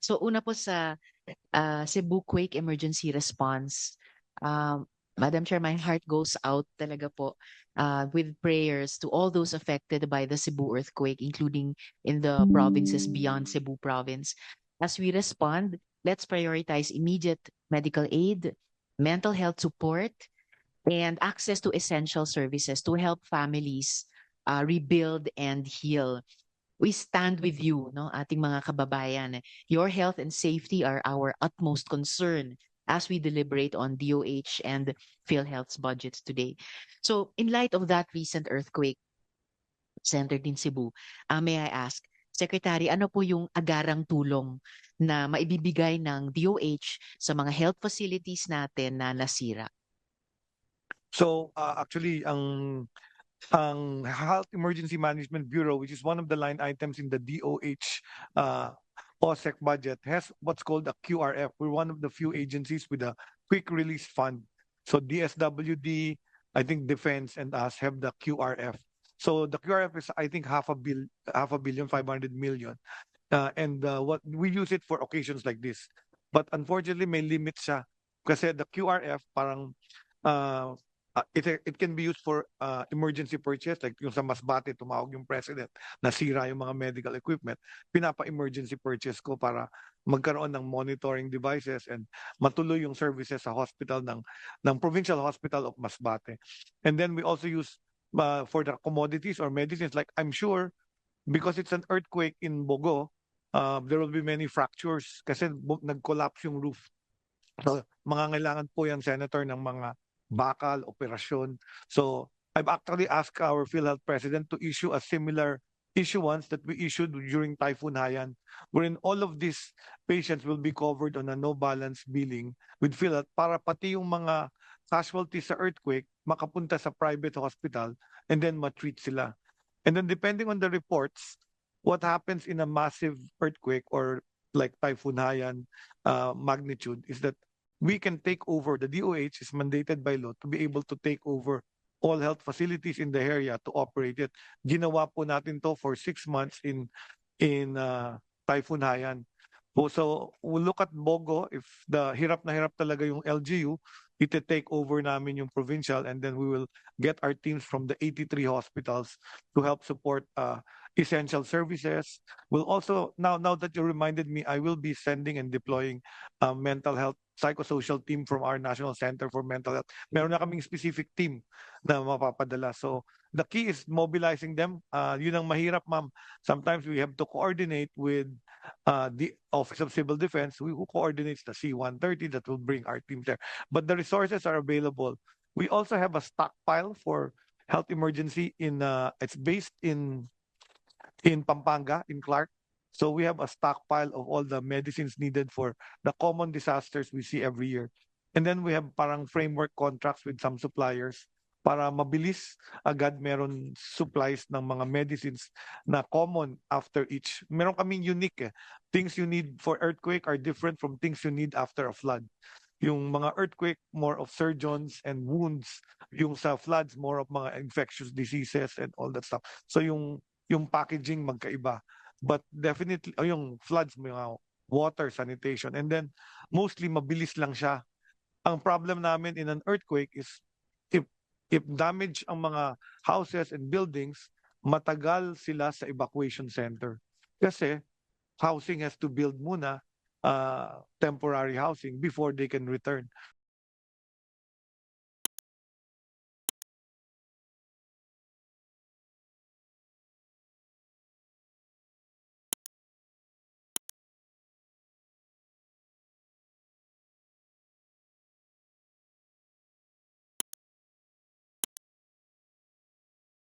so una po sa ah, Cebu Quake Emergency Response, um, Madam Chair, my heart goes out talaga po uh, with prayers to all those affected by the Cebu earthquake, including in the provinces beyond Cebu province. As we respond, let's prioritize immediate medical aid, mental health support, and access to essential services to help families uh, rebuild and heal. We stand with you, no, ating mga kababayan. Your health and safety are our utmost concern as we deliberate on DOH and PhilHealth's budgets today. So, in light of that recent earthquake centered in Cebu, uh, may I ask, Secretary, ano po yung agarang tulong na maibibigay ng DOH sa mga health facilities natin na nasira? So uh, actually, ang ang Health Emergency Management Bureau, which is one of the line items in the DOH uh, OSEC budget, has what's called a QRF. We're one of the few agencies with a quick release fund. So DSWD, I think Defense and us have the QRF. So the QRF is, I think, half a bill, half a billion, five hundred million, uh, and uh, what we use it for occasions like this. But unfortunately, may limit siya kasi the QRF parang uh, uh, it it can be used for uh, emergency purchase like yung sa Masbate tumawag yung president nasira yung mga medical equipment pinapa-emergency purchase ko para magkaroon ng monitoring devices and matuloy yung services sa hospital ng ng Provincial Hospital of Masbate. And then we also use uh, for the commodities or medicines like I'm sure because it's an earthquake in Bogo uh, there will be many fractures kasi nag-collapse yung roof. So mga kailangan po yan senator ng mga bakal, operasyon. So I've actually asked our PhilHealth president to issue a similar issuance that we issued during Typhoon Haiyan, wherein all of these patients will be covered on a no balance billing with PhilHealth para pati yung mga casualties sa earthquake makapunta sa private hospital and then matreat sila. And then depending on the reports, what happens in a massive earthquake or like Typhoon Haiyan uh, magnitude is that we can take over, the DOH is mandated by law to be able to take over all health facilities in the area to operate it. Ginawa po natin to for six months in in uh, Typhoon Haiyan. So we'll look at Bogo, if the hirap na hirap talaga yung LGU, ite-take over namin yung provincial and then we will get our teams from the 83 hospitals to help support uh, essential services. We'll also, now, now that you reminded me, I will be sending and deploying a mental health psychosocial team from our National Center for Mental Health. Meron na kaming specific team na mapapadala. So the key is mobilizing them. Uh, yun ang mahirap, ma'am. Sometimes we have to coordinate with uh, the Office of Civil Defense, who coordinates the C-130 that will bring our team there. But the resources are available. We also have a stockpile for health emergency in, uh, it's based in in Pampanga, in Clark. So we have a stockpile of all the medicines needed for the common disasters we see every year. And then we have parang framework contracts with some suppliers para mabilis agad meron supplies ng mga medicines na common after each. Meron kaming unique eh. Things you need for earthquake are different from things you need after a flood. Yung mga earthquake, more of surgeons and wounds. Yung sa floods, more of mga infectious diseases and all that stuff. So yung yung packaging magkaiba. But definitely, oh, yung floods, mga water, sanitation. And then, mostly mabilis lang siya. Ang problem namin in an earthquake is if if damage ang mga houses and buildings, matagal sila sa evacuation center. Kasi housing has to build muna uh, temporary housing before they can return.